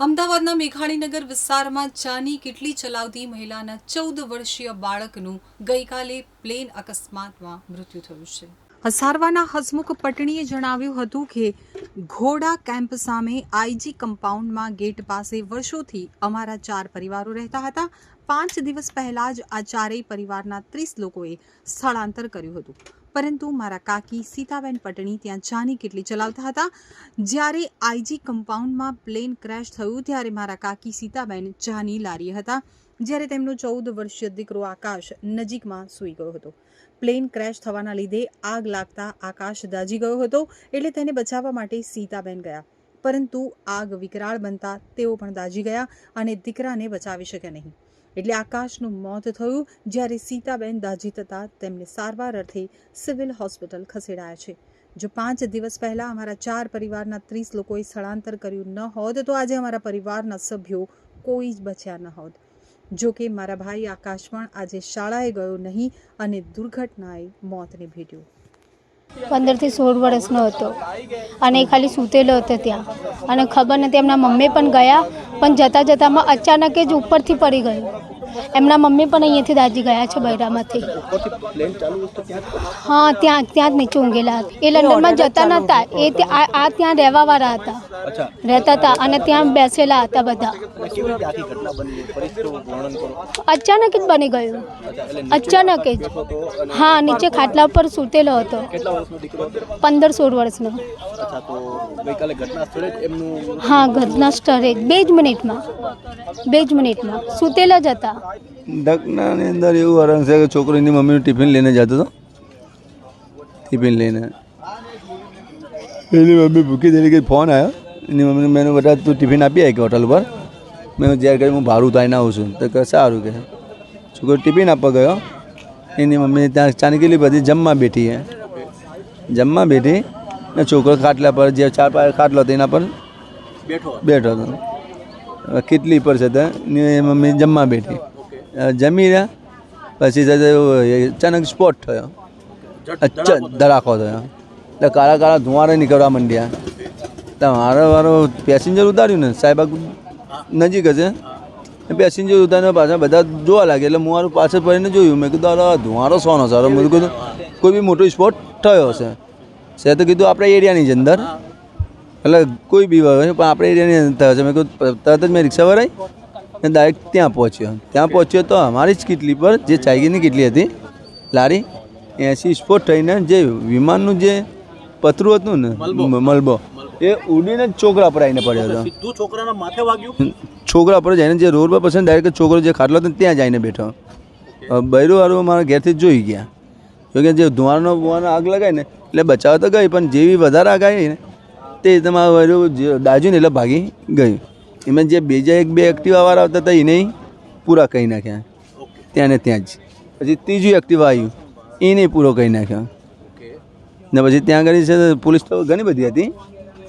અમદાવાદના મેઘાણીનગર વિસ્તારમાં ચાની કેટલી ચલાવતી મહિલાના ચૌદ વર્ષીય બાળકનું ગઈકાલે પ્લેન અકસ્માતમાં મૃત્યુ થયું છે. સારવારના હસમુખ પટણીએ જણાવ્યું હતું કે ઘોડા કેમ્પ સામે આઈજી કમ્પાઉન્ડમાં ગેટ પાસે વર્ષોથી અમારા ચાર પરિવારો રહેતા હતા. પાંચ દિવસ પહેલાં જ આ ચારેય પરિવારના ત્રીસ લોકોએ સ્થળાંતર કર્યું હતું. પરંતુ મારા કાકી સીતાબેન પટણી ત્યાં ચાની કેટલી ચલાવતા હતા. જ્યારે આઈજી કમ્પાઉન્ડમાં પ્લેન ક્રેશ થયું, ત્યારે મારા કાકી સીતાબેન ચાની લારી હતા. જ્યારે તેમનો ચૌદ વર્ષીય દીકરો આકાશ નજીકમાં સૂઈ ગયો હતો. પ્લેન ક્રેશ થવાના લીધે આગ લાગતા આકાશ દાજી ગયો હતો એટલે તેને બચાવવા માટે સીતાબેન ગયા. પરંતુ આગ વિકરાળ બનતા તેઓ પણ દાજી ગયા અને દીકરાને બચાવી શક્યા નહીં. એટલે આકાશનું મોત થયું જ્યારે સીતાબેન દાજી થતાં તેમને સારવાર અર્થે સિવિલ હોસ્પિટલ ખસેડાયા છે. જો પાંચ દિવસ પહેલાં અમારા ચાર પરિવારના ત્રીસ લોકોએ સ્થળાંતર કર્યું ન હોત તો આજે અમારા પરિવારના સભ્યો કોઈ જ બચ્યા ન હોત. જો કે મારા ભાઈ આકાશ પણ આજે શાળાએ ગયો નહીં અને દુર્ઘટનાએ મોતને ભેટ્યું. પંદરથી સોળ વર્ષનો હતો અને એ ખાલી સૂતેલો હતો ત્યાં. અને ખબર નથી, એમના મમ્મી પણ ગયા, પણ જતાં જતાંમાં અચાનક જ ઉપરથી પડી ગયું. એમના મમ્મી પણ અહીંયાથી દાજી ગયા છે બૈરામાંથી. હા, ત્યાં ત્યાં જ નીચે ઊંઘેલા હતા. એ લંડનમાં જતા નહોતા એ આ- ત્યાં રહેવાવાળા હતા. રહેતા હતા અને ત્યાં બેસેલા હતા બધા. અચાનક જ બની ગયું. અચાનક જ. હા, નીચે ખાટલા પર સૂતેલો હતો. પંદર સોળ વર્ષનો. હા, ઘટના સ્થળે બે જ મિનિટમાં. બે જ મિનિટમાં. સૂતેલા જ હતા. દખનાની અંદર એવું હરણ છે કે છોકરીની મમ્મીનું ટિફિન લઈને જતો હતો. ટિફિન લઈને. એની મમ્મી ભૂખી કે ફોન આવ્યો એની મમ્મીને મેં બધા તું ટિફિન આપી આવી કે હોટલ પર. મેં જ્યારે કરી હું ભાડું થઈને આવું છું. તો કે, સારું કે. છોકરો ટિફિન આપવા ગયો. એની મમ્મી ત્યાં ચાનકીલી બધી જમવા બેઠી હે. જમવા બેઠી ને છોકરો ખાટલા પર જે ચાર પાંચ ખાટલો હતો એના પર બેઠો બેઠો હતો. કેટલી પર છે ત્યાં મમ્મી જમવા બેઠી. જમી રહ્યા. પછી અચાનક સ્પોટ થયો. અચ્છા ધડાકો થયો. એટલે કાળા કાળા ધુવારા નીકળવા માંડ્યા. તો મારો વારો પેસેન્જર ઉતાર્યું ને સાહેબ નજીક જ પેસેન્જર ઉતારીને પાછા બધા જોવા લાગે એટલે હું મારું પાછળ પડીને જોયું. મેં કીધું અરે ધુવારો સોનો સારો. મેં કીધું કોઈ બી મોટો સ્પોટ થયો હશે. સે તો કીધું આપણા એરિયાની જ અંદર. એટલે કોઈ બી હોય પણ આપણે એરિયાની અંદર થયો છે મેં કીધું તરત જ મેં રિક્ષા ભરાઈ અને ડાયરેક્ટ ત્યાં પહોંચ્યો. ત્યાં પહોંચ્યો તો અમારી જ કિટલી પર જે ચાઇગીની કિટલી હતી લારી એસી સ્પોટ થઈને જે વિમાનનું જે પતરું હતું ને મલબો. એ ઉડીને છોકરા પર આવીને પડ્યો હતો. છોકરાના માથે વાગ્યું? છોકરા પર જઈને જે રોડ પર પછી ડાયરેક્ટ છોકરો જે ખાટલો હતો ત્યાં જઈને બેઠો. બૈરું વાળું મારા ઘેરથી જોઈ ગયા. જોકે જે ધુવારનો બુવાનો આગ લગાવી ને એટલે બચાવ તો ગઈ પણ જેવી વધારે આગ આવી ને તે તમારું વૈરું દાજ્યું ને એટલે ભાગી ગયું. એમાં જે બીજા એક બે એક્ટિવાવાળા આવતા હતા એને પૂરા કહી નાખ્યા. ત્યાં ને ત્યાં જ. પછી ત્રીજું એક્ટિવા આવ્યું એને પૂરો કહી નાખ્યો. ને પછી ત્યાં આગળ છે પોલીસ તો ઘણી બધી હતી.